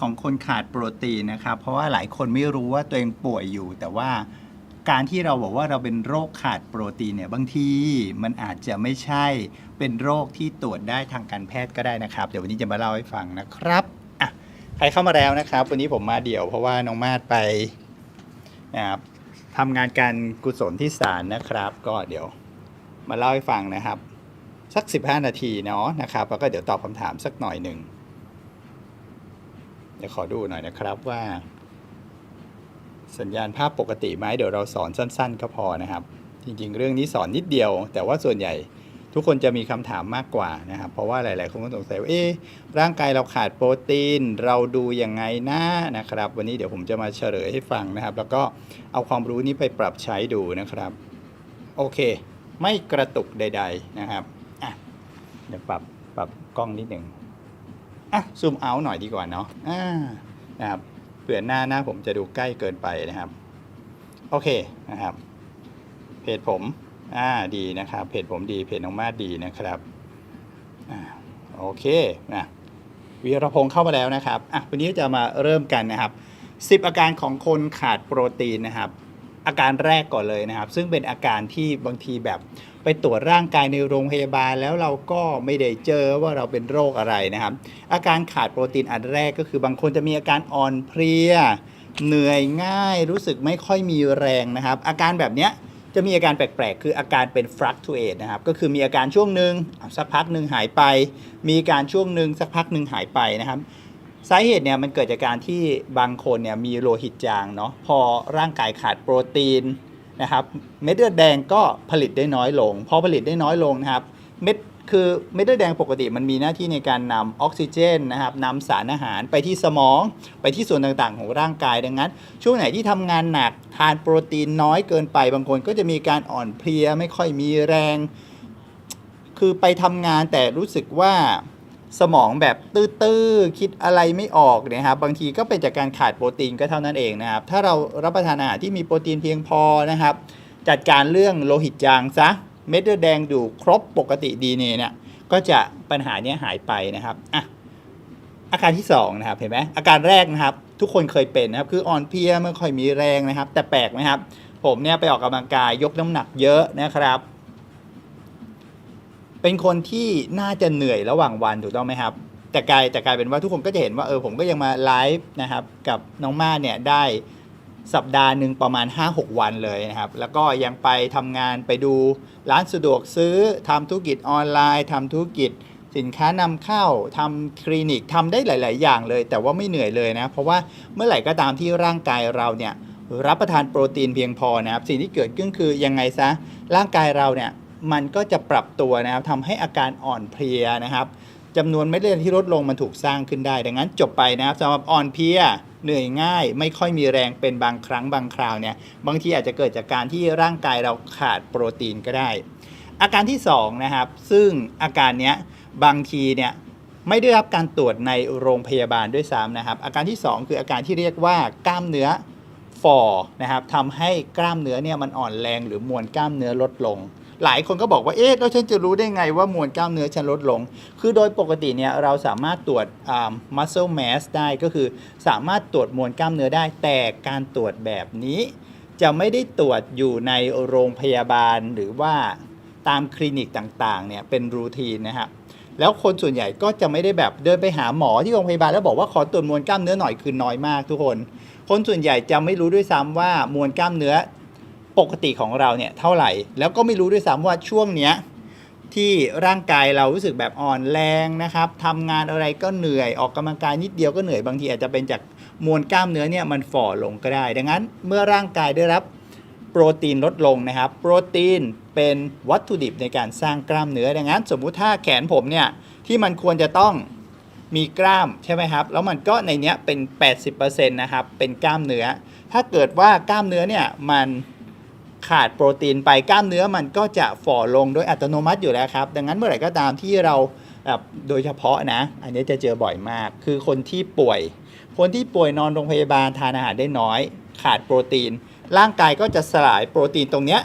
ของคนขาดโปรตีนนะครับ เพราะว่าหลายคนไม่รู้ว่าตัวเองป่วยอยู่ แต่ว่าการที่เราบอกว่าเราเป็นโรคขาดโปรตีนเนี่ยบางทีมันอาจจะไม่ใช่เป็นโรคที่ตรวจได้ทางการแพทย์ก็ได้นะครับ เดี๋ยววันนี้จะมาเล่าให้ฟังนะครับอะใครเข้ามาแล้วนะครับ วันนี้ผมมาเดี่ยวเพราะว่าน้องมาดไปนะครับทำงานการกุศลที่ศาลนะครับ ก็เดี๋ยวมาเล่าให้ฟังนะครับ สัก 15 นาทีเนาะนะครับแล้วก็เดี๋ยวตอบคำถามสักหน่อยหนึ่ง เดี๋ยวขอดูหน่อยนะครับว่า สัญญาณภาพปกติไหมเดี๋ยวเราสอนสั้น ๆ ก็พอนะครับ จริงๆ เรื่องนี้สอนนิดเดียว แต่ว่าส่วนใหญ่ทุกคนจะมีคำถามมากกว่านะครับ เพราะว่าหลาย ๆ คนก็สงสัยว่าเอ๊ะร่างกายเราขาดโปรตีน เราดูยังไงนะนะครับ วันนี้เดี๋ยวผมจะมาเฉลยให้ฟังนะครับ แล้วก็เอาความรู้นี้ไปปรับใช้ดูนะครับ โอเค ไม่กระตุกใด ๆ นะครับอะเดี๋ยวปรับปรับกล้องนิดหนึ่ง อะซูมเอาหน่อยดีกว่าเนาะอ่านะครับเผื่อหน้าหน้าผมจะดูใกล้เกินไปนะครับ โอเคนะครับ เพจผมอ่าดีนะครับ เพจผมดีเพจน้องมาดดีนะครับอ่าโอเคนะวีรพงศ์เข้ามาแล้วนะครับอะวันนี้จะมาเริ่มกันนะครับ 10 อาการของคนขาดโปรตีนนะครับ อาการแรกก่อนเลยนะครับ ซึ่งเป็นอาการที่บางทีแบบไปตรวจร่างกายในโรงพยาบาล แล้วเราก็ไม่ได้เจอว่าเราเป็นโรคอะไรนะครับ อาการขาดโปรตีนอันแรกก็คือบางคนจะมีอาการอ่อนเพลีย เหนื่อยง่ายรู้สึกไม่ค่อยมีแรงนะครับ อาการแบบเนี้ยจะมีอาการแปลกๆ คืออาการเป็น fluctuate นะครับ ก็คือมีอาการช่วงหนึ่งสักพักหนึ่งหายไป มีอาการช่วงหนึ่งสักพักหนึ่งหายไปนะครับ สาเหตุเนี่ยมันเกิดจากการที่บางคนเนี่ยมีโลหิตจางเนาะพอร่างกายขาดโปรตีนนะครับเม็ดเลือดแดงก็ผลิตได้น้อยลง พอผลิตได้น้อยลงนะครับเม็ดคือเม็ดเลือดแดงปกติมันมีหน้าที่ในการนำออกซิเจนนะครับนำสารอาหารไปที่สมอง ไปที่ส่วนต่างๆ ของร่างกายดังนั้น ช่วงไหนที่ทำงานหนักทานโปรตีนน้อยเกินไป บางคนก็จะมีการอ่อนเพลียไม่ค่อยมีแรง คือไปทำงานแต่รู้สึกว่า สมองแบบตื้อๆคิดอะไรไม่ออกนะครับบางทีก็เป็นจากการขาดโปรตีนก็เท่านั้นเองนะครับ ถ้าเรารับประทานอาหารที่มีโปรตีนเพียงพอนะครับ จัดการเรื่องโลหิตจางซะเม็ดเลือดแดงดูครบปกติดีเนี่ยก็จะปัญหานี้หายไปนะครับอะอาการที่สองนะครับเห็นไหมอาการแรกนะครับ ทุกคนเคยเป็นนะครับ คืออ่อนเพลียไม่ค่อยมีแรงนะครับ แต่แปลกไหมครับ ผมเนี่ยไปออกกำลังกายยกน้ำหนักเยอะนะครับ เป็นคนที่น่าจะเหนื่อยระหว่างวันถูกต้องไหมครับ แต่กลายแต่กลายเป็นว่าทุกคนก็จะเห็นว่าเออผมก็ยังมาไลฟ์นะครับกับน้องมาเนี่ยได้สัปดาห์หนึ่งประมาณ 5-6 วันเลยนะครับ แล้วก็ยังไปทำงานไปดูร้านสะดวกซื้อทำธุรกิจออนไลน์ทำธุรกิจสินค้านำเข้าทำคลินิกทำได้หลาย ๆ อย่างเลย แต่ว่าไม่เหนื่อยเลยนะ เพราะว่าเมื่อไหร่ก็ตามที่ร่างกายเราเนี่ยรับประทานโปรตีนเพียงพอนะครับ สิ่งที่เกิดขึ้นคือยังไงซะร่างกายเราเนี่ย มันก็จะปรับตัวนะครับทำให้อาการอ่อนเพลียนะครับจำนวนเม็ดเลือดที่ลดลงมันถูกสร้างขึ้นได้ ดังนั้นจบไปนะครับสำหรับอ่อนเพลียเหนื่อยง่าย ไม่ค่อยมีแรงเป็นบางครั้งบางคราวเนี่ยบางทีอาจจะเกิดจากการที่ร่างกายเราขาดโปรตีนก็ได้ อาการที่สองนะครับซึ่งอาการเนี้ยบางทีเนี่ยไม่ได้รับการตรวจในโรงพยาบาลด้วยซ้ำนะครับ อาการที่สองคืออาการที่เรียกว่ากล้ามเนื้อฝ่อนะครับทำให้กล้ามเนื้อเนี่ยมันอ่อนแรงหรือมวลกล้ามเนื้อลดลง หลายคนก็บอกว่าเอ๊ะแล้วฉันจะรู้ได้ไงว่ามวลกล้ามเนื้อฉันลดลง คือโดยปกติเนี่ยเราสามารถตรวจ muscle mass ได้ก็คือสามารถตรวจมวลกล้ามเนื้อได้ แต่การตรวจแบบนี้ จะไม่ได้ตรวจอยู่ในโรงพยาบาลหรือว่าตามคลินิกต่างๆเนี่ยเป็นรูทีนนะครับแล้วคนส่วนใหญ่ก็จะไม่ได้แบบเดินไปหาหมอที่โรงพยาบาลแล้วบอกว่าขอตรวจมวลกล้ามเนื้อหน่อยคือน้อยมากทุกคน คนส่วนใหญ่จะไม่รู้ด้วยซ้ำว่ามวลกล้ามเนื้อ ปกติของเราเนี่ยเท่าไหร่ แล้วก็ไม่รู้ด้วยซ้ำว่าช่วงเนี้ยที่ร่างกายเรารู้สึกแบบอ่อนแรงนะครับทำงานอะไรก็เหนื่อยออกกำลังกายนิดเดียวก็เหนื่อยบางทีอาจจะเป็นจากมวลกล้ามเนื้อเนี่ยมันฝ่อลงก็ได้ ดังนั้นเมื่อร่างกายได้รับโปรตีนลดลงนะครับ โปรตีนเป็นวัตถุดิบในการสร้างกล้ามเนื้อดังนั้น สมมุติถ้าแขนผมเนี่ยที่มันควรจะต้องมีกล้ามใช่ไหมครับ แล้วมันก็ในเนี้ยเป็น 80%นะครับเป็นกล้ามเนื้อ ถ้าเกิดว่ากล้ามเนื้อเนี่ยมัน ขาดโปรตีนไปกล้ามเนื้อมันก็จะฝ่อลงโดยอัตโนมัติอยู่แล้วครับ ดังนั้นเมื่อไหร่ก็ตามที่เราแบบโดยเฉพาะนะ อันนี้จะเจอบ่อยมาก คือคนที่ป่วย คนที่ป่วยนอนโรงพยาบาลทานอาหารได้น้อย ขาดโปรตีน ร่างกายก็จะสลายโปรตีนตรงเนี้ย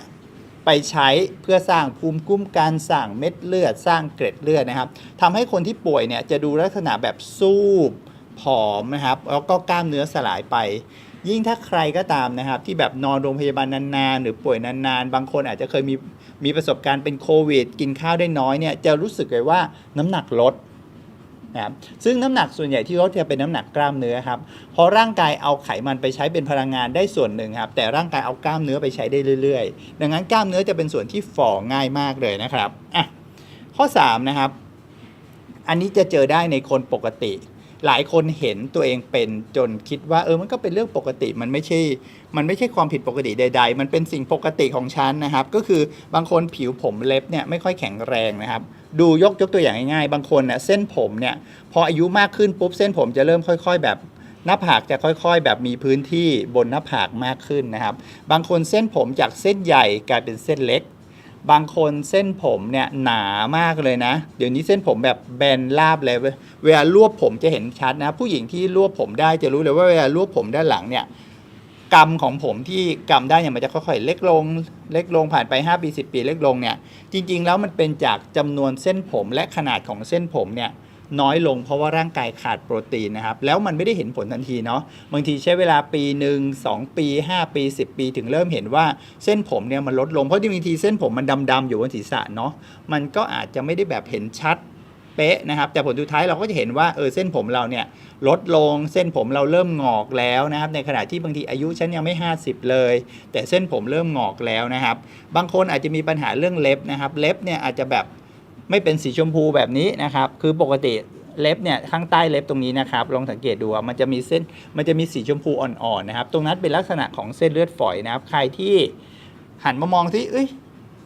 ไปใช้เพื่อสร้างภูมิคุ้มกันสร้างเม็ดเลือด สร้างเกล็ดเลือดนะครับทำให้คนที่ป่วยเนี่ยจะดูลักษณะแบบซูบผอมนะครับ แล้วก็กล้ามเนื้อสลายไป ยิ่งถ้าใครก็ตามนะครับ ที่แบบนอนโรงพยาบาลนานๆ หรือป่วยนานๆ บางคนอาจจะเคยมีมีประสบการณ์เป็นโควิด กินข้าวได้น้อยเนี่ยจะรู้สึกเลยว่าน้ำหนักลดนะครับซึ่งน้ำหนักส่วนใหญ่ที่ลดจะเป็นน้ำหนักกล้ามเนื้อครับเพราะร่างกายเอาไขมันไปใช้เป็นพลังงานได้ส่วนหนึ่งครับ แต่ร่างกายเอากล้ามเนื้อไปใช้ได้เรื่อยๆ ดังนั้นกล้ามเนื้อจะเป็นส่วนที่ฝ่อง่ายมากเลยนะครับอะข้อ3นะครับ อันนี้จะเจอได้ในคนปกติ หลายคนเห็นตัวเองเป็นจนคิดว่าเออมันก็เป็นเรื่องปกติมันไม่ใช่ มันไม่ใช่ความผิดปกติใด ๆ มันเป็นสิ่งปกติของฉันนะครับ ก็คือบางคนผิวผมเล็บเนี่ยไม่ค่อยแข็งแรงนะครับ ดูยกยกตัวอย่างง่ายๆ บางคนเนี่ยเส้นผมเนี่ยพออายุมากขึ้นปุ๊บเส้นผมจะเริ่มค่อย ๆ แบบหน้าผากจะค่อยๆ แบบมีพื้นที่บนหน้าผากมากขึ้นนะครับ บางคนเส้นผมจากเส้นใหญ่กลายเป็นเส้นเล็ก บางคนเส้นผมเนี่ยหนามากเลยนะ เดี๋ยวนี้เส้นผมแบบแบนราบเลยเวลารวบผมจะเห็นชัดนะ ผู้หญิงที่รวบผมได้จะรู้เลยว่าเวลารวบผมด้านหลังเนี่ยกำของผมที่กำได้เนี่ยมันจะค่อยๆเล็กลง เล็กลงผ่านไป 5 ปี 10 ปีเล็กลงเนี่ยจริง ๆ แล้วมันเป็นจากจำนวนเส้นผมและขนาดของเส้นผมเนี่ย น้อยลงเพราะว่าร่างกายขาดโปรตีนนะครับแล้วมันไม่ได้เห็นผลทันทีเนาะบางทีใช้เวลาปีหนึ่งสองปี 5 ปี 10 ปีถึงเริ่มเห็นว่าเส้นผมเนี่ยมันลดลงเพราะบางทีเส้นผมมันดำๆอยู่บนศีรษะเนาะมันก็อาจจะไม่ได้แบบเห็นชัดเป๊ะนะครับแต่ผลสุดท้ายเราก็จะเห็นว่าเออเส้นผมเราเนี่ยลดลงเส้นผมเราเริ่มงอกแล้วนะครับ ในขณะที่บางทีอายุฉันยังไม่ 50 เลย แต่เส้นผมเริ่มงอกแล้วนะครับ บางคนอาจจะมีปัญหาเรื่องเล็บนะครับ เล็บเนี่ยอาจจะแบบ ไม่เป็นสีชมพูแบบนี้นะครับ คือปกติเล็บเนี่ยข้างใต้เล็บตรงนี้นะครับลองสังเกตดูมันจะมีเส้นมันจะมีสีชมพูอ่อนๆนะครับ ตรงนั้นเป็นลักษณะของเส้นเลือดฝอยนะครับ ใครที่หันมามองที่เอ้ย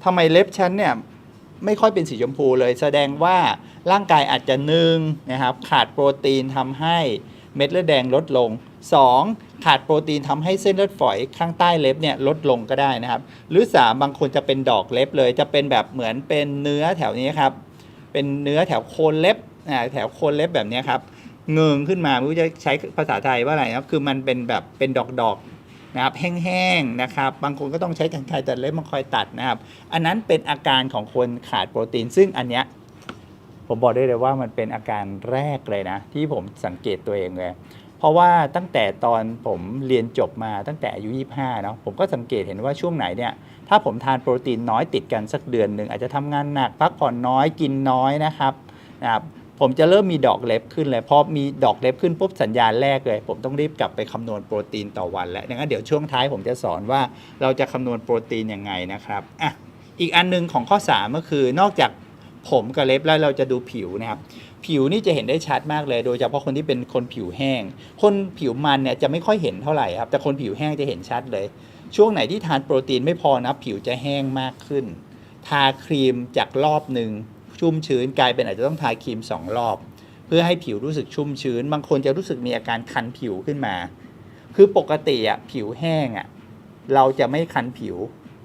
ทำไมเล็บฉันเนี่ยไม่ค่อยเป็นสีชมพูเลย แสดงว่าร่างกายอาจจะนึ่งนะครับ ขาดโปรตีนทำให้ เม็ดเลือดแดงลดลง 2. ขาดโปรตีนทำให้เส้นเลือดฝอยข้างใต้เล็บเนี่ยลดลงก็ได้นะครับ หรือ 3 บางคนจะเป็นดอกเล็บเลยจะเป็นแบบเหมือนเป็นเนื้อแถวนี้ครับ เป็นเนื้อแถวโคนเล็บแถวโคนเล็บแบบนี้ครับเงิงขึ้นมาไม่รู้จะใช้ภาษาไทยว่าอะไรนะครับ คือมันเป็นแบบเป็นดอกๆนะครับ แห้งๆนะครับ บางคนก็ต้องใช้กรรไกรตัดเล็บมาคอยตัดนะครับ อันนั้นเป็นอาการของคนขาดโปรตีน ซึ่งอันเนี้ย ผมบอกได้เลยว่ามันเป็นอาการแรกเลยนะ ที่ผมสังเกตตัวเองเลย เพราะว่าตั้งแต่ตอนผมเรียนจบมาตั้งแต่อายุ 25 เนาะผมก็สังเกตเห็นว่าช่วงไหนเนี่ยถ้าผมทานโปรตีนน้อยติดกันสักเดือนหนึ่งอาจจะทำงานหนักพักผ่อนน้อยกินน้อยนะครับนะครับผมจะเริ่มมีดอกเล็บขึ้นเลยพอมีดอกเล็บขึ้นปุ๊บสัญญาณแรกเลย ผมต้องรีบกลับไปคำนวณโปรตีนต่อวันแล้วดังนั้นเดี๋ยวช่วงท้ายผมจะสอนว่าเราจะคำนวณโปรตีนยังไงนะครับอะอีกอันหนึงของข้อ 3 ก็คือนอกจาก ผมกับเล็บแล้วเราจะดูผิวนะครับ ผิวนี่จะเห็นได้ชัดมากเลย โดยเฉพาะคนที่เป็นคนผิวแห้ง คนผิวมันเนี่ยจะไม่ค่อยเห็นเท่าไหร่ครับ แต่คนผิวแห้งจะเห็นชัดเลย ช่วงไหนที่ทานโปรตีนไม่พอนะผิวจะแห้งมากขึ้น ทาครีมจากรอบหนึ่งชุ่มชื้นกลายเป็นอาจจะต้องทาครีมสองรอบ เพื่อให้ผิวรู้สึกชุ่มชื้น บางคนจะรู้สึกมีอาการคันผิวขึ้นมา คือปกติอะผิวแห้งอะเราจะไม่คันผิว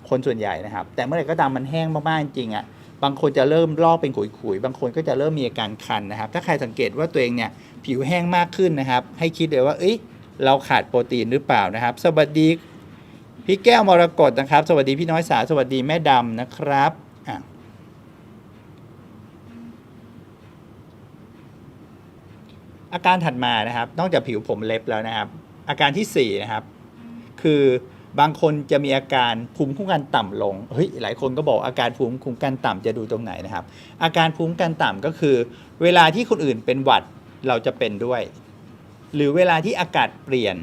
คนส่วนใหญ่นะครับ แต่เมื่อไหร่ก็ตามมันแห้งมากๆจริงอะ บางคนจะเริ่มลอกเป็นขุยๆ บางคนก็จะเริ่มมีอาการคันนะครับ ถ้าใครสังเกตว่าตัวเองเนี่ยผิวแห้งมากขึ้นนะครับ ให้คิดเลยว่าเอ้ยเราขาดโปรตีนหรือเปล่านะครับ สวัสดีพี่แก้วมรกตนะครับ สวัสดีพี่น้อยสาสวัสดีแม่ดำนะครับอะอาการถัดมานะครับ นอกจากผิวผมเล็บแล้วนะครับ อาการที่สี่นะครับ คือ บางคนจะมีอาการภูมิคุ้มกันต่ำลง เฮ้ย หลายคนก็บอกอาการภูมิคุ้มกันต่ำจะดูตรงไหนนะครับ อาการภูมิคุ้มกันต่ำก็คือ เวลาที่คนอื่นเป็นหวัดเราจะเป็นด้วย หรือเวลาที่อากาศเปลี่ยน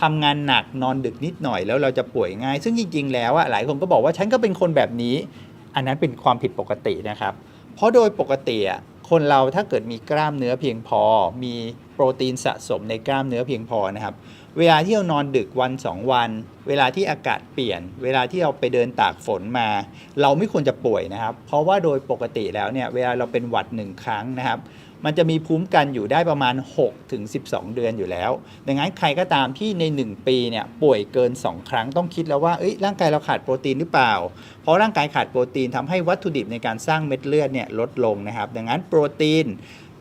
ทำงานหนักนอนดึกนิดหน่อยแล้วเราจะป่วยง่าย ซึ่งจริง ๆ แล้วอะหลายคนก็บอกว่าฉันก็เป็นคนแบบนี้ อันนั้นเป็นความผิดปกตินะครับ เพราะโดยปกติอะคนเราถ้าเกิดมีกล้ามเนื้อเพียงพอ มีโปรตีนสะสมในกล้ามเนื้อเพียงพอนะครับ เวลาที่เรานอนดึกวัน 2 วัน เวลาที่อากาศเปลี่ยน เวลาที่เราไปเดินตากฝนมา เราไม่ควรจะป่วยนะครับ เพราะว่าโดยปกติแล้วเนี่ยเวลาเราเป็นหวัดหนึ่งครั้งนะครับ มันจะมีภูมิกันอยู่ได้ประมาณ 6 ถึง 12 เดือนอยู่แล้ว ดังนั้นใครก็ตามที่ใน 1 ปีเนี่ยป่วยเกิน 2 ครั้งต้องคิดแล้วว่าเอ้ยร่างกายเราขาดโปรตีนหรือเปล่า เพราะร่างกายขาดโปรตีนทำให้วัตถุดิบในการสร้างเม็ดเลือดเนี่ยลดลงนะครับ ดังนั้นโปรตีน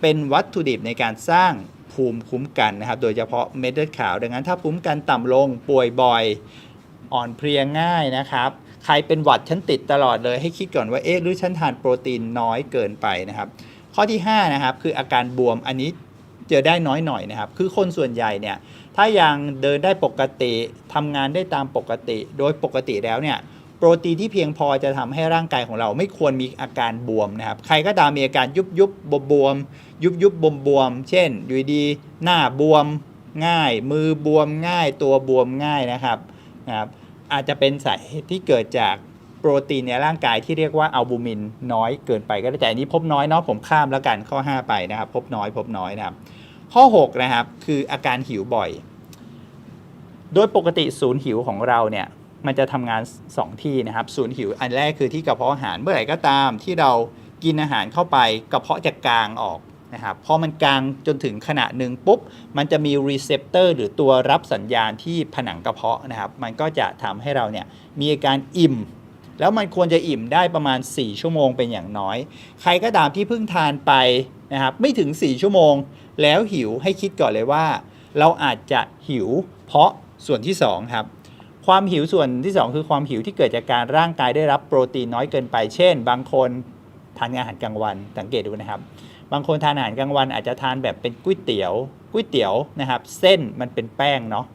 เป็นวัตถุดิบในการสร้าง ภูมิคุ้มกันนะครับ โดยเฉพาะเม็ดเลือดขาว ดังนั้นถ้าภูมิคุ้มกันต่ำลงป่วยบ่อยอ่อนเพลียง่ายนะครับ ใครเป็นหวัดฉันติดตลอดเลยให้คิดก่อนว่าเอ๊ะหรือฉันทานโปรตีนน้อยเกินไปนะครับ ข้อที่5นะครับคืออาการบวมอันนี้เจอได้น้อยหน่อยนะครับ คือคนส่วนใหญ่เนี่ยถ้ายังเดินได้ปกติทำงานได้ตามปกติ โดยปกติแล้วเนี่ย ปรตีนที่เพียงพอจะทำให้ร่างกายของเราไม่ควรมีอาการบวมนะครับ ใครก็ตามมีอาการยุบยุบบวมบวมยุบยุบบวมบวมเช่นอยู่ดีหน้าบวมง่าย มือบวมง่าย ตัวบวมง่ายนะครับนะครับ อาจจะเป็นสาเหตุที่เกิดจากโปรตีนในร่างกายที่เรียกว่าอัลบูมินน้อยเกินไปก็ได้แต่อันนี้พบน้อยเนาะผมข้ามแล้วกันข้อ 5 ไปนะครับ พบน้อยพบน้อยนะครับ ข้อ 6 นะครับ คืออาการหิวบ่อย โดยปกติศูนย์หิวของเราเนี่ย มันจะทำงาน 2 ที่นะครับศูนย์หิวอันแรกคือที่กระเพาะอาหารเมื่อไหร่ก็ตามที่เรากินอาหารเข้าไปกระเพาะจะกางออกนะครับพอมันกางจนถึงขณะหนึ่งปุ๊บ มันจะมีรีเซพเตอร์หรือตัวรับสัญญาณที่ผนังกระเพาะนะครับ มันก็จะทำให้เราเนี่ยมีอาการอิ่ม แล้วมันควรจะอิ่มได้ประมาณ 4 ชั่วโมงเป็นอย่างน้อย ใครก็ตามที่เพิ่งทานไปนะครับไม่ถึง 4 ชั่วโมง แล้วหิวให้คิดก่อนเลยว่า เราอาจจะหิวเพราะส่วนที่2ครับ ความหิวส่วนที่ 2 คือความหิวที่เกิดจากการร่างกายได้รับโปรตีนน้อยเกินไป เช่น บางคนทานอาหารกลางวัน สังเกตดูนะครับ บางคนทานอาหารกลางวันอาจจะทานแบบเป็นก๋วยเตี๋ยวก๋วยเตี๋ยวนะครับ เส้นมันเป็นแป้งเนาะ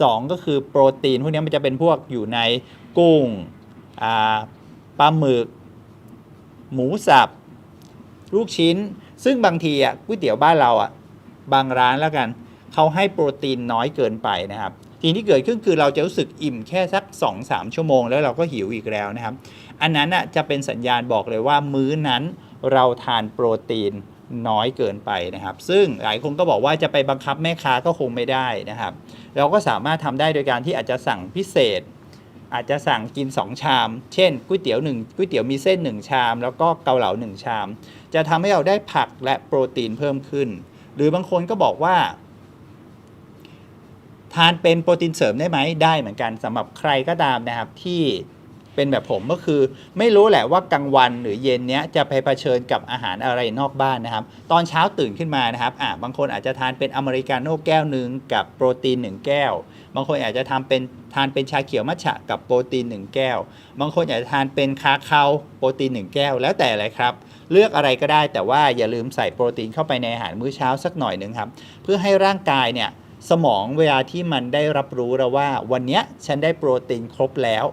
สองก็คือโปรตีนพวกนี้มันจะเป็นพวกอยู่ในกุ้งปลาหมึก หมูสับ ลูกชิ้น ซึ่งบางทีอะก๋วยเตี๋ยวบ้านเราอะบางร้านแล้วกันเขาให้โปรตีนน้อยเกินไปนะครับ ทีที่เกิดขึ้นคือเราจะรู้สึกอิ่มแค่สัก 2-3 ชั่วโมง แล้วเราก็หิวอีกแล้วนะครับ อันนั้นจะเป็นสัญญาณบอกเลยว่ามื้อนั้นเราทานโปรตีนน้อยเกินไปนะครับ ซึ่งหลายคนก็บอกว่าจะไปบังคับแม่ค้าก็คงไม่ได้นะครับ เราก็สามารถทำได้โดยการที่อาจจะสั่งพิเศษ อาจจะสั่งกิน 2 ชาม เช่นก๋วยเตี๋ยวหนึ่งก๋วยเตี๋ยวมีเส้น 1 ชาม แล้วก็เกาเหลา1 ชาม จะทำให้เราได้ผักและโปรตีนเพิ่มขึ้น หรือบางคนก็บอกว่า ทานเป็นโปรตีนเสริมได้ไหมได้เหมือนกันสำหรับใครก็ตามนะครับที่เป็นแบบผมก็คือ ไม่รู้แหละว่ากลางวันหรือเย็นเนี้ยจะไปเผชิญกับอาหารอะไรนอกบ้านนะครับ ตอนเช้าตื่นขึ้นมานะครับอะบางคนอาจจะทานเป็นอเมริกาโน่แก้วหนึ่งกับโปรตีน 1 แก้ว บางคนอาจจะทำเป็นทานเป็นชาเขียวมัทฉะกับโปรตีน 1 แก้ว บางคนอาจจะทานเป็นคาคาวโปรตีน 1 แก้ว แล้วแต่อะไรครับ เลือกอะไรก็ได้แต่ว่าอย่าลืมใส่โปรตีนเข้าไปในอาหารมื้อเช้าสักหน่อยหนึ่งครับเพื่อให้ร่างกายเนี่ย สมองเวลาที่มันได้รับรู้แล้วว่า วันนี้ฉันได้โปรตีนครบแล้ว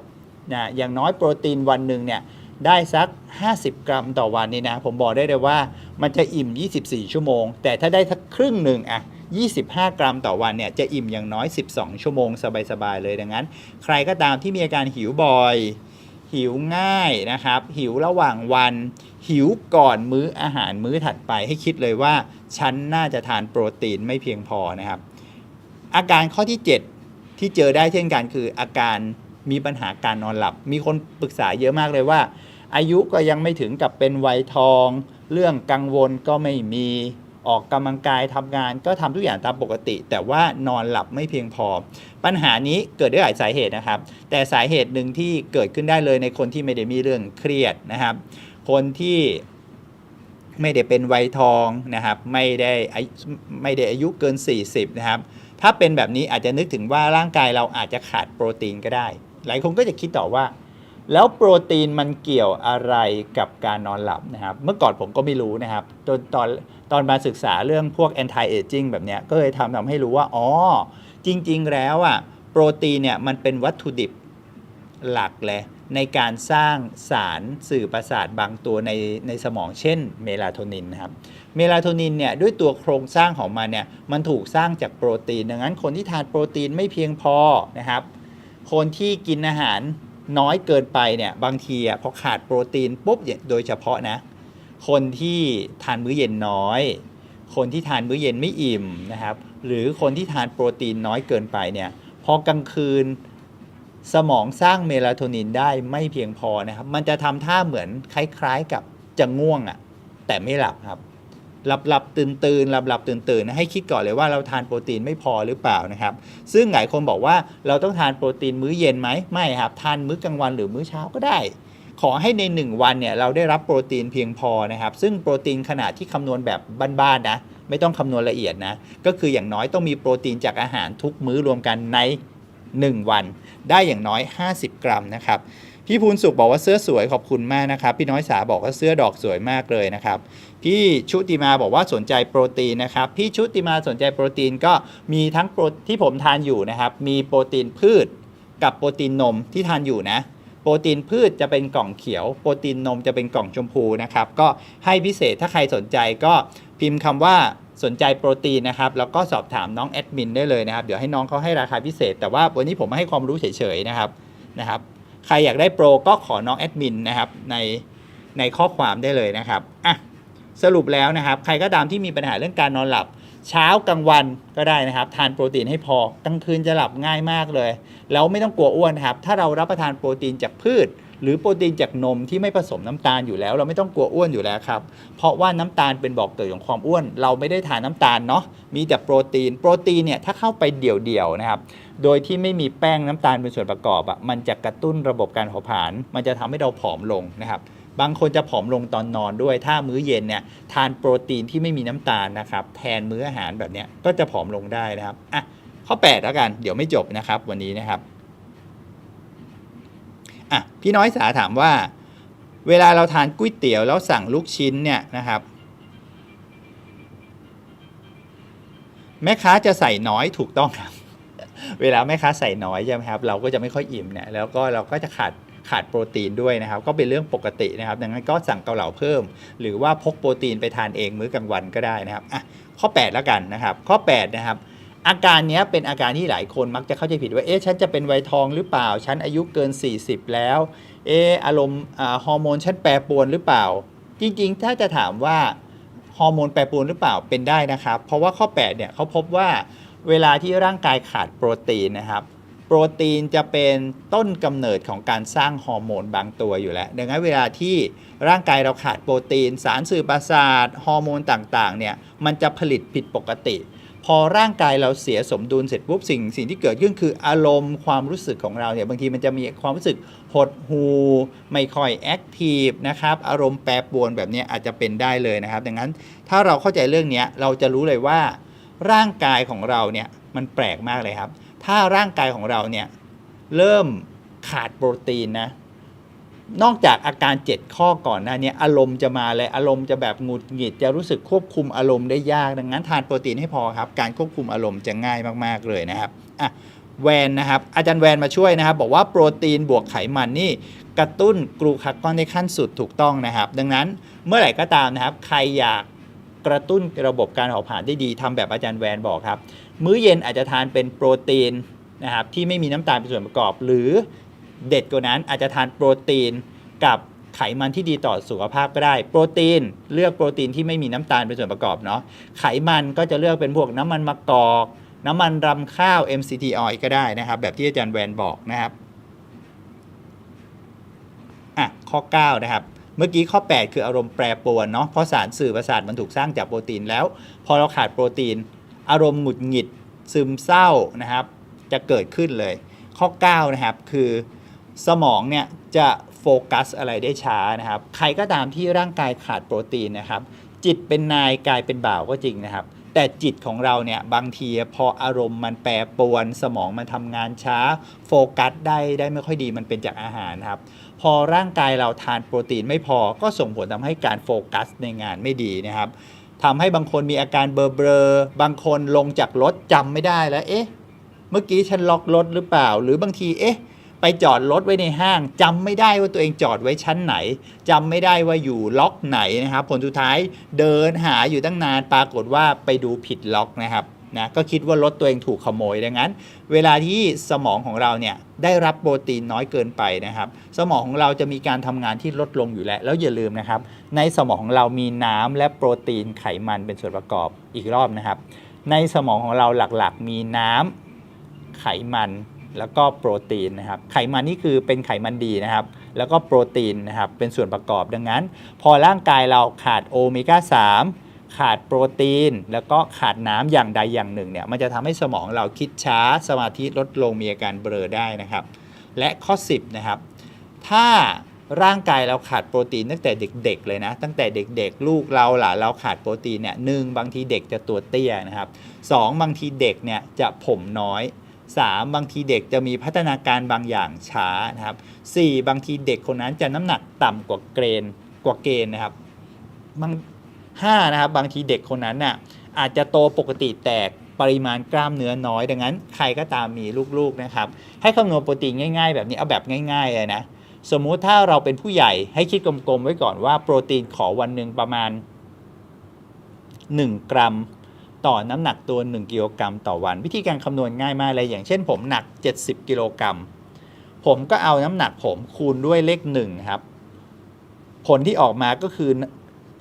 นะอย่างน้อยโปรตีนวันหนึ่งเนี่ยได้สัก 50 กรัมต่อวันนี่นะ ผมบอกได้เลยว่ามันจะอิ่ม 24 ชั่วโมง แต่ถ้าได้สักครึ่งหนึ่งอะ25 กรัมต่อวันเนี่ยจะอิ่มอย่างน้อย 12 ชั่วโมง สบายๆเลยดังนั้น ใครก็ตามที่มีอาการหิวบ่อย หิวง่ายนะครับ หิวระหว่างวัน หิวก่อนมื้ออาหารมื้อถัดไปให้คิดเลยว่า ฉันน่าจะทานโปรตีนไม่เพียงพอนะครับ อาการข้อที่ 7 ที่เจอได้เช่นกันคืออาการมีปัญหาการนอนหลับ มีคนปรึกษาเยอะมากเลยว่า อายุก็ยังไม่ถึงกับเป็นวัยทอง เรื่องกังวลก็ไม่มีออกกำลังกายทำงานก็ทำทุกอย่างตามปกติ แต่ว่านอนหลับไม่เพียงพอ ปัญหานี้เกิดได้หลายสาเหตุนะครับ แต่สาเหตุหนึ่งที่เกิดขึ้นได้เลยในคนที่ไม่ได้มีเรื่องเครียดนะครับ คนที่ไม่ได้เป็นวัยทองนะครับ ไม่ได้ไม่ได้อายุเกิน 40 นะครับ ถ้าเป็นแบบนี้อาจจะนึกถึงว่าร่างกายเราอาจจะขาดโปรตีนก็ได้ หลายคนก็จะคิดต่อว่า แล้วโปรตีนมันเกี่ยวอะไรกับการนอนหลับนะครับ เมื่อก่อนผมก็ไม่รู้นะครับจนตอนตอนมาศึกษาเรื่องพวก anti aging แบบเนี้ยก็เลยทำทำให้รู้ว่าอ๋อจริง ๆ แล้วอะโปรตีนเนี่ยมันเป็นวัตถุดิบหลักเลยในการสร้างสารสื่อประสาทบางตัวในในสมองเช่นเมลาโทนินนะครับ เมลาโทนินเนี่ยด้วยตัวโครงสร้างของมันเนี่ยมันถูกสร้างจากโปรตีน ดังนั้นคนที่ทานโปรตีนไม่เพียงพอนะครับ คนที่กินอาหารน้อยเกินไปเนี่ยบางทีอะพอขาดโปรตีนปุ๊บโดยเฉพาะนะ คนที่ทานมื้อเย็นน้อย คนที่ทานมื้อเย็นไม่อิ่มนะครับ หรือคนที่ทานโปรตีนน้อยเกินไปเนี่ยพอกลางคืนสมองสร้างเมลาโทนินได้ไม่เพียงพอนะครับ มันจะทำท่าเหมือนคล้ายๆกับจะง่วงอะ่ะแต่ไม่หลับครับ หลับหลับตื่นตื่นหลับหลับตื่นตื่นให้คิดก่อนเลยว่าเราทานโปรตีนไม่พอหรือเปล่านะครับ ซึ่งหลายคนบอกว่าเราต้องทานโปรตีนมื้อเย็นไหมไม่ครับทานมื้อกลางวันหรือมื้อเช้าก็ได้ ขอให้ใน 1 วันเนี่ยเราได้รับโปรตีนเพียงพอนะครับ ซึ่งโปรตีนขนาดที่คำนวณแบบบ้านๆนะไม่ต้องคำนวณละเอียดนะก็คืออย่างน้อยต้องมีโปรตีนจากอาหารทุกมื้อรวมกันใน 1 วัน ได้อย่างน้อย 50 กรัมนะครับ พี่ภูนสุขบอกว่าเสื้อสวยขอบคุณมากนะครับ พี่น้อยสาบอกว่าเสื้อดอกสวยมากเลยนะครับ พี่ชุติมาบอกว่าสนใจโปรตีนนะครับ พี่ชุติมาสนใจโปรตีนก็มีทั้งโปรที่ผมทานอยู่นะครับ มีโปรตีนพืช กับโปรตีนนมที่ทานอยู่นะ โปรตีนพืชจะเป็นกล่องเขียว โปรตีนนมจะเป็นกล่องชมพูนะครับ ก็ให้พิเศษถ้าใครสนใจก็พิมพ์คำว่าสนใจโปรตีนนะครับ แล้วก็สอบถามน้องแอดมินได้เลยนะครับ เดี๋ยวให้น้องเขาให้ราคาพิเศษ แต่ว่าวันนี้ผมมาให้ความรู้เฉยๆนะครับนะครับ ใครอยากได้โปรก็ขอน้องแอดมินนะครับในในข้อความได้เลยนะครับอะสรุปแล้วนะครับ ใครก็ตามที่มีปัญหาเรื่องการนอนหลับ เช้ากลางวันก็ได้นะครับ ทานโปรตีนให้พอกลางคืนจะหลับง่ายมากเลย แล้วไม่ต้องกลัวอ้วนครับ ถ้าเรารับประทานโปรตีนจากพืช หรือโปรตีนจากนมที่ไม่ผสมน้ำตาลอยู่แล้ว เราไม่ต้องกลัวอ้วนอยู่แล้วครับ เพราะว่าน้ำตาลเป็นบอกเกิดของความอ้วน เราไม่ได้ทานน้ำตาลเนาะมีแต่โปรตีนโปรตีนเนี่ยถ้าเข้าไปเดี่ยวๆนะครับ โดยที่ไม่มีแป้งน้ำตาลเป็นส่วนประกอบอะมันจะกระตุ้นระบบการเผาผลาญมันจะทำให้เราผอมลงนะครับบางคนจะผอมลงตอนนอนด้วย ถ้ามื้อเย็นเนี่ยทานโปรตีนที่ไม่มีน้ำตาลนะครับแทนมื้ออาหารแบบเนี้ยก็จะผอมลงได้นะครับอะข้อ8แล้วกันเดี๋ยวไม่จบนะครับวันนี้นะครับอะพี่น้อยสาถามว่า เวลาเราทานก๋วยเตี๋ยวแล้วสั่งลูกชิ้นเนี่ยนะครับแม่ค้าจะใส่น้อยถูกต้องครับ เวลาแม่ค้าใส่น้อยใช่ไหมครับเราก็จะไม่ค่อยอิ่มเนี่ยแล้วก็เราก็จะขาดขาดโปรตีนด้วยนะครับ ก็เป็นเรื่องปกตินะครับ ดังนั้นก็สั่งเกาเหลาเพิ่ม หรือว่าพกโปรตีนไปทานเองมื้อกลางวันก็ได้นะครับอะข้อ 8 แล้วกันนะครับ ข้อ 8 นะครับ อาการนี้เป็นอาการที่หลายคนมักจะเข้าใจผิดว่าเอ๊ะฉันจะเป็นวัยทองหรือเปล่า ฉันอายุเกิน 40 แล้วเอออารมณ์ฮอร์โมนฉันแปรปรวนหรือเปล่า จริงๆ ถ้าจะถามว่าฮอร์โมนแปรปรวนหรือเปล่าเป็นได้นะครับ เพราะว่าข้อ 8 เนี่ยเขาพบว่า เวลาที่ร่างกายขาดโปรตีนนะครับโปรตีนจะเป็นต้นกำเนิดของการสร้างฮอร์โมนบางตัวอยู่แล้ว ดังนั้นเวลาที่ร่างกายเราขาดโปรตีน สารสื่อประสาทฮอร์โมนต่างๆเนี่ยมันจะผลิตผิดปกติ พอร่างกายเราเสียสมดุลเสร็จปุ๊บสิ่งสิ่งที่เกิดขึ้นคืออารมณ์ความรู้สึกของเราเนี่ยบางทีมันจะมีความรู้สึกหดหูไม่ค่อยแอคทีฟนะครับอารมณ์แปรปรวนแบบนี้อาจจะเป็นได้เลยนะครับ ดังนั้นถ้าเราเข้าใจเรื่องนี้เราจะรู้เลยว่า ร่างกายของเราเนี่ยมันแปลกมากเลยครับ ถ้าร่างกายของเราเนี่ยเริ่มขาดโปรตีนนะนอกจากอาการ 7 ข้อก่อนหน้าเนี้อารมณ์จะมาเลยอารมณ์จะแบบหงุดหงิด จะรู้สึกควบคุมอารมณ์ได้ยาก ดังนั้นทานโปรตีนให้พอครับ การควบคุมอารมณ์จะง่ายมากๆเลยนะครับอะแวนนะครับอาจารย์แวนมาช่วยนะครับ บอกว่าโปรตีนบวกไขมันนี่กระตุ้นกลูคากอนในขั้นสุดถูกต้องนะครับ ดังนั้นเมื่อไหร่ก็ตามนะครับ ใครอยาก กระตุ้นระบบการเผาผลาญได้ดีทำแบบอาจารย์แวนบอกครับ มื้อเย็นอาจจะทานเป็นโปรตีนนะครับที่ไม่มีน้ำตาลเป็นส่วนประกอบ หรือเด็ดกว่านั้นอาจจะทานโปรตีนกับไขมันที่ดีต่อสุขภาพก็ได้ โปรตีนเลือกโปรตีนที่ไม่มีน้ำตาลเป็นส่วนประกอบเนาะไขมันก็จะเลือกเป็นพวกน้ำมันมะกอก น้ำมันรำข้าว MCT oil ก็ได้นะครับ แบบที่อาจารย์แวนบอกนะครับอะข้อ 9 นะครับ มื่อกี้ข้อ 8 คืออารมณ์แปรปรวนเนาะเพราะสารสื่อประสาทมันถูกสร้างจากโปรตีนแล้ว พอเราขาดโปรตีน อารมณ์หงุดหงิดซึมเศร้านะครับ จะเกิดขึ้นเลย ข้อ 9 นะครับคือสมองเนี่ยจะโฟกัสอะไรได้ช้านะครับ ใครก็ตามที่ร่างกายขาดโปรตีนนะครับ จิตเป็นนายกายเป็นบ่าวก็จริงนะครับ แต่จิตของเราเนี่ยบางทีพออารมณ์มันแปรปรวน สมองมันทำงานช้า โฟกัสได้ได้ไม่ค่อยดีมันเป็นจากอาหารครับ พอร่างกายเราทานโปรตีนไม่พอก็ส่งผลทำให้การโฟกัสในงานไม่ดีนะครับทำให้บางคนมีอาการเบลอเบลอบางคนลงจากรถจำไม่ได้แล้วเอ๊ะเมื่อกี้ฉันล็อกรถหรือเปล่า หรือบางทีเอ๊ะไปจอดรถไว้ในห้างจำไม่ได้ว่าตัวเองจอดไว้ชั้นไหนจำไม่ได้ว่าอยู่ล็อกไหนนะครับ ผลสุดท้ายเดินหาอยู่ตั้งนานปรากฏว่าไปดูผิดล็อกนะครับ นะก็คิดว่ารถตัวเองถูกขโมยดังนั้น เวลาที่สมองของเราเนี่ยได้รับโปรตีนน้อยเกินไปนะครับ สมองของเราจะมีการทำงานที่ลดลงอยู่แล้ว แล้วอย่าลืมนะครับ ในสมองของเรามีน้ำและโปรตีนไขมันเป็นส่วนประกอบอีกรอบนะครับ ในสมองของเราหลักๆ มีน้ำไขมันแล้วก็โปรตีนนะครับ ไขมันนี่คือเป็นไขมันดีนะครับ แล้วก็โปรตีนนะครับเป็นส่วนประกอบดังนั้น พอร่างกายเราขาดโอเมก้า3 ขาดโปรตีน แล้วก็ขาดน้ำอย่างใดอย่างหนึ่งเนี่ยมันจะทำให้สมองเราคิดช้าสมาธิลดลงมีอาการเบลอได้นะครับ และข้อ 10 นะครับ ถ้าร่างกายเราขาดโปรตีนตั้งแต่เด็ก ๆ เลยนะ ตั้งแต่เด็ก ๆ ลูกเราหล่ะเราขาดโปรตีนเนี่ยหนึ่งบางทีเด็กจะตัวเตี้ยนะครับสองบางทีเด็กเนี่ยจะผมน้อย 3 บางทีเด็กจะมีพัฒนาการบางอย่างช้านะครับ 4 บางทีเด็กคนนั้นจะน้ำหนักต่ำกว่าเกณฑ์กว่าเกณฑ์นะครับบาง 5นะครับบางทีเด็กคนนั้นน่ะอาจจะโตปกติแต่ปริมาณกล้ามเนื้อน้อย ดังนั้นใครก็ตามมีลูกๆนะครับให้คำนวณโปรตีนง่าย ๆ แบบนี้เอาแบบง่ายๆเลยนะสมมุติถ้าเราเป็นผู้ใหญ่ให้คิดกลมๆไว้ก่อนว่าโปรตีนขอวันหนึ่งประมาณ 1 กรัม ต่อน้ำหนักตัว 1กิโลกรัมต่อวัน วิธีการคำนวณง่ายมากเลยอย่างเช่นผมหนัก 70กิโลกรัมผมก็เอาน้ำหนักผมคูณด้วยเลข1ครับผลที่ออกมาก็คือ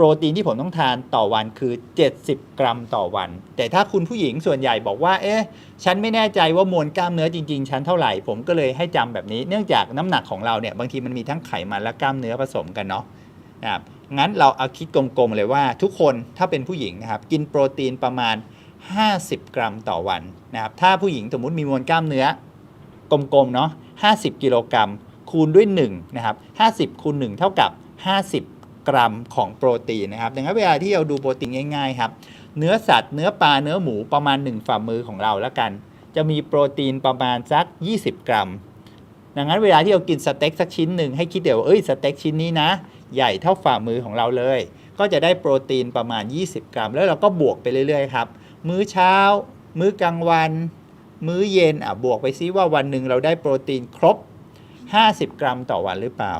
รตีนที่ผมต้องทานต่อวันคือ 70 กรัมต่อวัน แต่ถ้าคุณผู้หญิงส่วนใหญ่บอกว่า เอ๊ะ ฉันไม่แน่ใจว่ามวลกล้ามเนื้อจริง ๆ ฉันเท่าไหร่ ผมก็เลยให้จำแบบนี้ เนื่องจากน้ำหนักของเราเนี่ย บางทีมันมีทั้งไขมันและกล้ามเนื้อผสมกันเนาะนะครับงั้นเราเอาคิดกลมๆเลยว่า ทุกคนถ้าเป็นผู้หญิงนะครับ กินโปรตีนประมาณ 50 กรัมต่อวันนะครับ ถ้าผู้หญิงสมมติมีมวลกล้ามเนื้อกลมๆเนาะ50 กิโลกรัม คูณด้วย1นะครับ50คูณ1เท่ากับ 50 กรัมของโปรตีนนะครับ ดังนั้นเวลาที่เราดูโปรตีนง่าย ๆ ครับ เนื้อสัตว์ เนื้อปลา เนื้อหมูประมาณ 1 ฝ่ามือของเราแล้วกัน จะมีโปรตีนประมาณสัก 20 กรัม ดังนั้นเวลาที่เรากินสเต็กสักชิ้นหนึ่งให้คิดเดี๋ยวเอ้ยสเต็กชิ้นนี้นะ ใหญ่เท่าฝ่ามือของเราเลย ก็จะได้โปรตีนประมาณ 20 กรัม แล้วเราก็บวกไปเรื่อยๆครับ มื้อเช้า มื้อกลางวัน มื้อเย็นอะบวกไปซิว่าวันหนึ่งเราได้โปรตีนครบ 50 กรัมต่อวันหรือเปล่า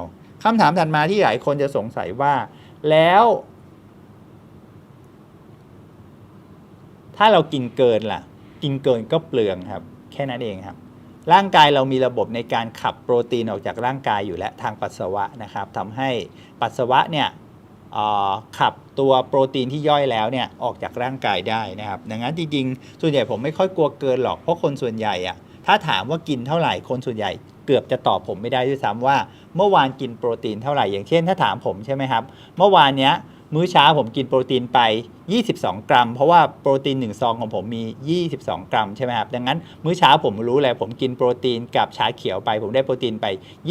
คำถามถัดมาที่หลายคนจะสงสัยว่า แล้ว ถ้าเรากินเกินล่ะ กินเกินก็เปลืองครับ แค่นั้นเองครับ ร่างกายเรามีระบบในการขับโปรตีนออกจากร่างกายอยู่แล้วทางปัสสาวะนะครับทำให้ปัสสาวะเนี่ยขับตัวโปรตีนที่ย่อยแล้วเนี่ยออกจากร่างกายได้นะครับ ดังนั้นจริงๆ ส่วนใหญ่ผมไม่ค่อยกลัวเกินหรอกเพราะคนส่วนใหญ่อะถ้าถามว่ากินเท่าไหร่คนส่วนใหญ่ เกือบจะตอบผมไม่ได้ด้วยซ้ำว่า เมื่อวานกินโปรตีนเท่าไหร่ อย่างเช่นถ้าถามผมใช่ไหมครับ เมื่อวานเนี้ยมื้อเช้าผมกินโปรตีนไป 22 กรัม เพราะว่าโปรตีน1ซองของผมมี 22 กรัมใช่ไหมครับ ดังนั้นมื้อเช้าผมรู้เลยผมกินโปรตีนกับชาเขียวไป ผมได้โปรตีนไป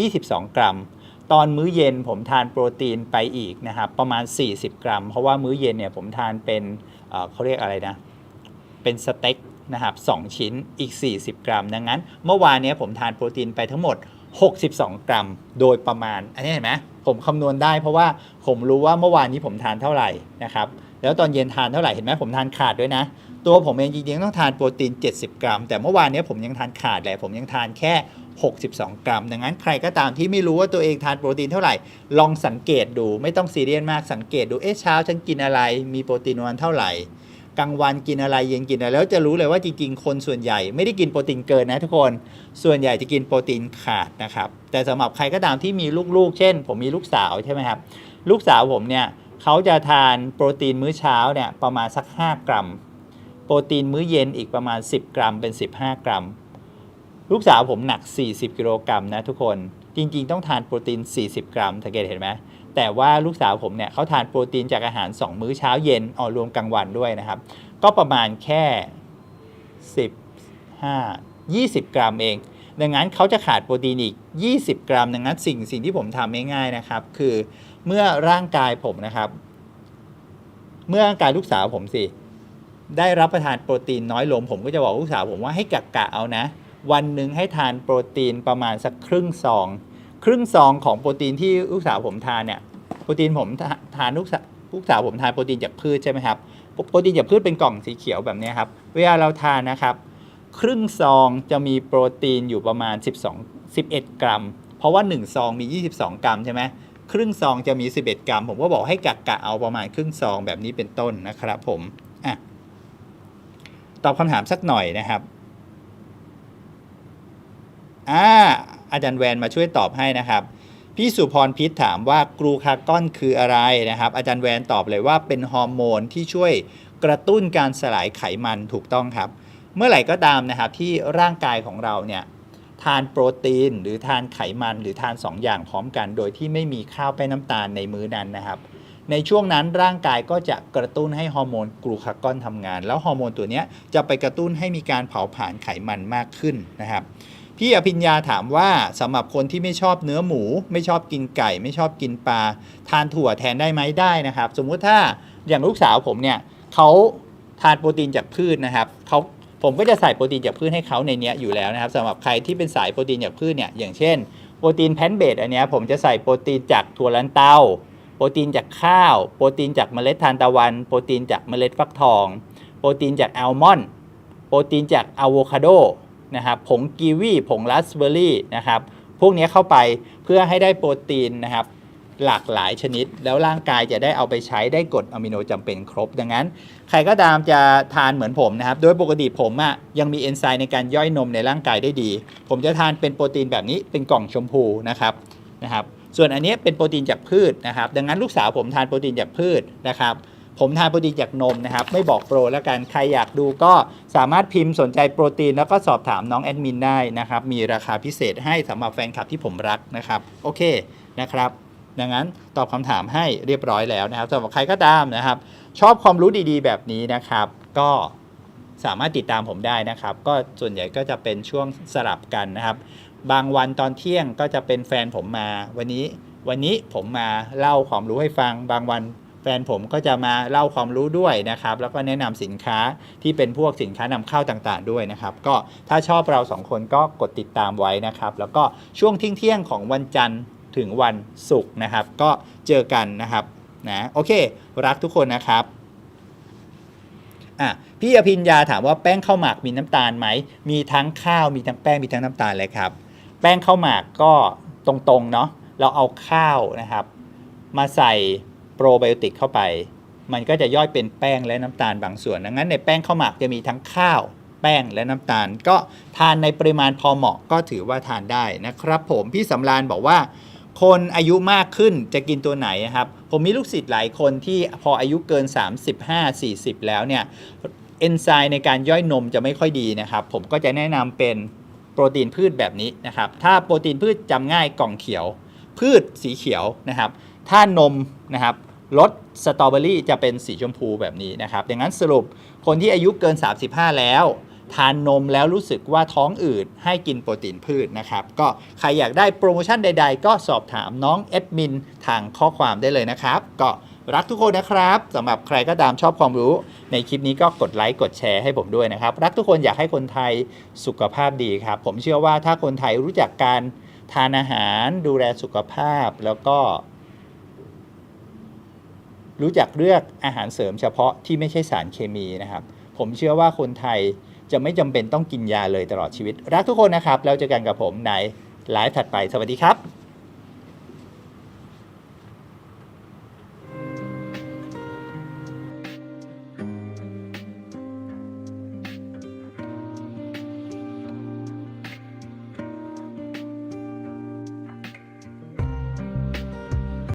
22 กรัม ตอนมื้อเย็นผมทานโปรตีนไปอีกนะครับประมาณ 40 กรัม เพราะว่ามื้อเย็นเนี่ยผมทานเป็นเเขาเรียกอะไรนะ เป็นสเต็กนะครับ2ชิ้นอีก 40 กรัม ดังนั้น เมื่อวานเนี้ยผมทานโปรตีนไปทั้งหมด 62 กรัมโดยประมาณ อันนี้เห็นไหมผมคำนวณได้เพราะว่าผมรู้ว่าเมื่อวานนี้ผมทานเท่าไหร่นะครับ แล้วตอนเย็นทานเท่าไหร่เห็นไหมผมทานขาดด้วยนะ ตัวผมเองจริงๆต้องทานโปรตีน 70 กรัม แต่เมื่อวานนี้ผมยังทานขาดเลยผมยังทานแค่ 62 กรัม ดังนั้นใครก็ตามที่ไม่รู้ว่าตัวเองทานโปรตีนเท่าไหร่ ลองสังเกตดูไม่ต้องซีเรียสมากสังเกตดูเอ๊ะเช้าฉันกินอะไร มีโปรตีนวันเท่าไหร่ กลางวันกินอะไรเย็นกินอะไรแล้วจะรู้เลยว่าจริงๆ คนส่วนใหญ่ไม่ได้กินโปรตีนเกินนะทุกคนส่วนใหญ่จะกินโปรตีนขาดนะครับแต่สำหรับใครก็ตามที่มีลูกๆ เช่น ผมมีลูกสาวใช่ไหมครับลูกสาวผมเนี่ยเขาจะทานโปรตีนมื้อเช้าเนี่ยประมาณสัก 5 กรัม โปรตีนมื้อเย็นอีกประมาณ 10 กรัมเป็น 15 กรัม ลูกสาวผมหนัก 40 กิโลกรัมนะทุกคนจริงๆ ต้องทานโปรตีน 40 กรัมสังเกตเห็นไหม แต่ว่าลูกสาวผมเนี่ยเขาทานโปรตีนจากอาหาร 2 มื้อเช้าเย็นออรวมกลางวันด้วยนะครับ ก็ประมาณแค่15 20 กรัมเอง ดังนั้นเขาจะขาดโปรตีนอีก 20 กรัม ดังนั้นสิ่งสิ่งที่ผมทำง่ายๆนะครับ คือเมื่อร่างกายผมนะครับ เมื่อร่างกายลูกสาวผมสิได้รับประทานโปรตีนน้อยลง ผมก็จะบอกลูกสาวผมว่าให้กะกะเอานะ วันหนึ่งให้ทานโปรตีนประมาณสักครึ่งซอง ครึ่งซองของโปรตีนที่ลูกสาวผมทานเนี่ยโปรตีนผมทานลูกสาวลูกสาวผมทานโปรตีนจากพืชใช่ไหมครับโปรตีนจากพืชเป็นกล่องสีเขียวแบบนี้ครับเวลาเราทานนะครับ ครึ่งซองจะมีโปรตีนอยู่ประมาณ 12 11 กรัม เพราะว่า 1 ซองมี 22 กรัมใช่ไหมครึ่งซองจะมี 11 กรัม ผมก็บอกให้กะกะเอาประมาณครึ่งซองแบบนี้เป็นต้นนะครับผมอะตอบคำถามสักหน่อยนะครับอ่า อาจารย์แวนมาช่วยตอบให้นะครับ พี่สุพรพิษถามว่ากรูคาก้อนคืออะไรนะครับ อาจารย์แวนตอบเลยว่าเป็นฮอร์โมนที่ช่วยกระตุ้นการสลายไขมันถูกต้องครับ เมื่อไหร่ก็ตามนะครับที่ร่างกายของเราเนี่ยทานโปรตีนหรือทานไขมันหรือทาน 2 อย่างพร้อมกัน โดยที่ไม่มีข้าวแป้งน้ำตาลในมื้อนั้นนะครับ ในช่วงนั้นร่างกายก็จะกระตุ้นให้ฮอร์โมนกรูคากอนทำงาน แล้วฮอร์โมนตัวนี้จะไปกระตุ้นให้มีการเผาผลาญไขมันมากขึ้นนะครับ พี่อภิญญาถามว่าสำหรับคนที่ไม่ชอบเนื้อหมู ไม่ชอบกินไก่ ไม่ชอบกินปลาทานถั่วแทนได้ไหมได้นะครับ สมมุติถ้าอย่างลูกสาวผมเนี่ยเขาทานโปรตีนจากพืชนะครับเขาผมก็จะใส่โปรตีนจากพืชให้เขาในเนี้ยอยู่แล้วนะครับสำหรับใครที่เป็นสายโปรตีนจากพืชเนี่ยอย่างเช่นโปรตีนแพนเบสอันเนี้ยผมจะใส่โปรตีนจากถั่วลันเตาโปรตีนจากข้าว โปรตีนจากเมล็ดทานตะวัน โปรตีนจากเมล็ดฟักทอง โปรตีนจากอัลมอนด์โปรตีนจากอะโวคาโด นะครับผงกีวีผงราสเบอร์รี่นะครับพวกนี้เข้าไปเพื่อให้ได้โปรตีนนะครับหลากหลายชนิด แล้วร่างกายจะได้เอาไปใช้ได้กรดอะมิโนจำเป็นครบ ดังนั้น ใครก็ตามจะทานเหมือนผมนะครับ โดยปกติผมอะยังมีเอนไซม์ในการย่อยนมในร่างกายได้ดี ผมจะทานเป็นโปรตีนแบบนี้เป็นกล่องชมพูนะครับนะครับ ส่วนอันนี้เป็นโปรตีนจากพืชนะครับ ดังนั้นลูกสาวผมทานโปรตีนจากพืชนะครับ ผมทานโปรตีนจากนมนะครับ ไม่บอกโปรแล้วกัน ใครอยากดูก็สามารถพิมพ์สนใจโปรตีน แล้วก็สอบถามน้องแอดมินได้นะครับ มีราคาพิเศษให้สำหรับแฟนคลับที่ผมรักนะครับ โอเคนะครับ ดังนั้นตอบคำถามให้เรียบร้อยแล้วนะครับสำหรับใครก็ตามนะครับ ชอบความรู้ดีๆ แบบนี้นะครับ ก็สามารถติดตามผมได้นะครับ ก็ส่วนใหญ่ก็จะเป็นช่วงสลับกันนะครับ บางวันตอนเที่ยงก็จะเป็นแฟนผมมา วันนี้วันนี้ผมมาเล่าความรู้ให้ฟังบางวัน แฟนผมก็จะมาเล่าความรู้ด้วยนะครับ แล้วก็แนะนำสินค้าที่เป็นพวกสินค้านำเข้าต่างๆด้วยนะครับ ก็ถ้าชอบเราสองคนก็กดติดตามไว้นะครับ แล้วก็ช่วงเที่ยงของวันจันทร์ถึงวันศุกร์นะครับ ก็เจอกันนะครับนะโอเค รักทุกคนนะครับอะพี่อภิญญาถามว่าแป้งข้าวหมากมีน้ำตาลไหม มีทั้งข้าวมีทั้งแป้งมีทั้งน้ำตาลเลยครับ แป้งข้าวหมากก็ตรงๆเนาะเราเอาข้าวนะครับ มาใส่ โปรไบโอติกเข้าไป มันก็จะย่อยเป็นแป้งและน้ำตาลบางส่วน ดังนั้นในแป้งข้าวหมากจะมีทั้งข้าว แป้งและน้ำตาล ก็ทานในปริมาณพอเหมาะก็ถือว่าทานได้นะครับผมพี่สำรานบอกว่า คนอายุมากขึ้นจะกินตัวไหนครับ ผมมีลูกศิษย์หลายคนที่พออายุเกิน 35-40 แล้วเนี่ยเอนไซม์ในการย่อยนมจะไม่ค่อยดีนะครับ ผมก็จะแนะนำเป็นโปรตีนพืชแบบนี้นะครับ ถ้าโปรตีนพืชจำง่ายกล่องเขียว พืชสีเขียวนะครับ ถ้านมนะครับ รสสตรอเบอรี่จะเป็นสีชมพูแบบนี้นะครับ ดังนั้นสรุปคนที่อายุเกิน 35 แล้ว ทานนมแล้วรู้สึกว่าท้องอืดให้กินโปรตีนพืชนะครับ ก็ใครอยากได้โปรโมชั่นใดๆ ก็สอบถามน้องแอดมินทางข้อความได้เลยนะครับ ก็รักทุกคนนะครับสำหรับใครก็ตามชอบความรู้ ในคลิปนี้ก็กดไลค์กดแชร์ให้ผมด้วยนะครับ รักทุกคนอยากให้คนไทยสุขภาพดีครับ ผมเชื่อว่าถ้าคนไทยรู้จักการทานอาหารดูแลสุขภาพแล้วก็ รู้จักเลือกอาหารเสริมเฉพาะที่ไม่ใช่สารเคมีนะครับ ผมเชื่อว่าคนไทยจะไม่จำเป็นต้องกินยาเลยตลอดชีวิต รักทุกคนนะครับ แล้วเจอกันกับผมในไลฟ์ถัดไป สวัสดีครับ